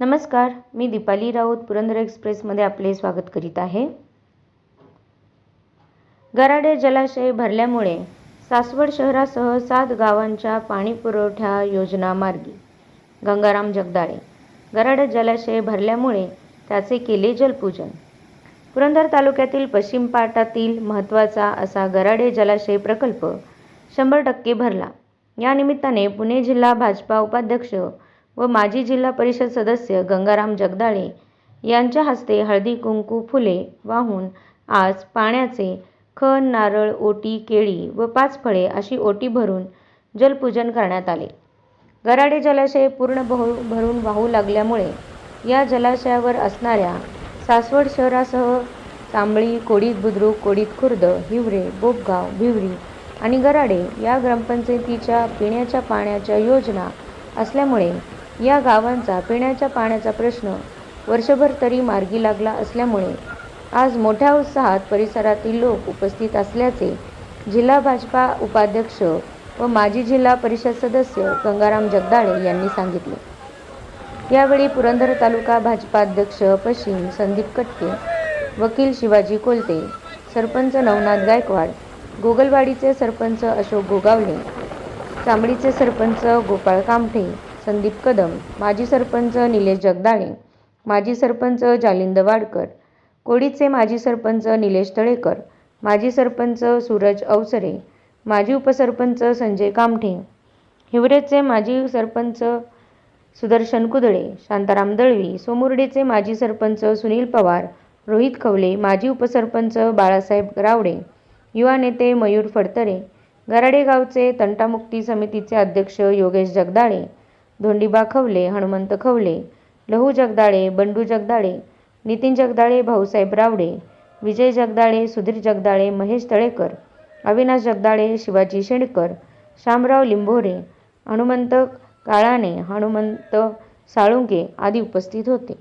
नमस्कार मी दीपाली राऊत पुरंदर एक्सप्रेसमध्ये आपले स्वागत करीत आहे. गराडे जलाशय भरल्यामुळे सासवड शहरासह सात गावांच्या पाणीपुरवठा योजना मार्गी. गंगाराम जगदाळे गराडे जलाशय भरल्यामुळे त्याचे केले जलपूजन. पुरंदर तालुक्यातील पश्चिम पाटातील महत्त्वाचा असा गराडे जलाशय प्रकल्प शंभर टक्के भरला. या निमित्ताने पुणे जिल्हा भाजपा उपाध्यक्ष व माजी जिल्हा परिषद सदस्य गंगाराम जगदाळे यांच्या हस्ते हळदी कुंकू फुले वाहून आज पाण्याचे खण नारळ ओटी केळी व पाच फळे अशी ओटी भरून जलपूजन करण्यात आले. गराडे जलाशय पूर्ण भरून वाहू लागल्यामुळे या जलाशयावर असणाऱ्या सासवड शहरासह तांबळी कोडीत बुद्रुक कोडीत खुर्द हिवरे बोपगाव भिवरी आणि गराडे या ग्रामपंचायतीच्या पिण्याच्या पाण्याच्या योजना असल्यामुळे या गावांचा पिण्याच्या पाण्याचा प्रश्न वर्षभर तरी मार्गी लागला असल्यामुळे आज मोठ्या उत्साहात परिसरातील लोक उपस्थित असल्याचे जिल्हा भाजपा उपाध्यक्ष व माजी जिल्हा परिषद सदस्य गंगाराम जगदाळे यांनी सांगितले. यावेळी पुरंदर तालुका भाजपा अध्यक्ष पश्चिम संदीप कटके वकील शिवाजी कोलते सरपंच नवनाथ गायकवाड गोगलवाडीचे सरपंच अशोक गोगावले चांबडीचे सरपंच गोपाळ कामठे संदीप कदम माजी सरपंच निलेश जगदाळे माजी सरपंच जालिंद वाडकर कोडीचे माजी सरपंच निलेश तळेकर माजी सरपंच सूरज अवसरे माजी उपसरपंच संजय कामठे हिवरेचे माजी सरपंच सुदर्शन कुदळे शांताराम दळवी सोमुर्डेचे माजी सरपंच सुनील पवार रोहित खवले माजी उपसरपंच बाळासाहेब रावडे युवा नेते मयूर फडतरे गराडे गावचे तंटामुक्ती समितीचे अध्यक्ष योगेश जगदाळे धोंडीबा खवले हनुमंत खवले लहू जगदाळे बंडू जगदाळे नितीन जगदाळे भाऊसाहेब रावडे विजय जगदाळे सुधीर जगदाळे महेश तळेकर अविनाश जगदाळे शिवाजी शेणकर शामराव लिंबोरे हनुमंत काळाणे हनुमंत साळुंके आदी उपस्थित होते.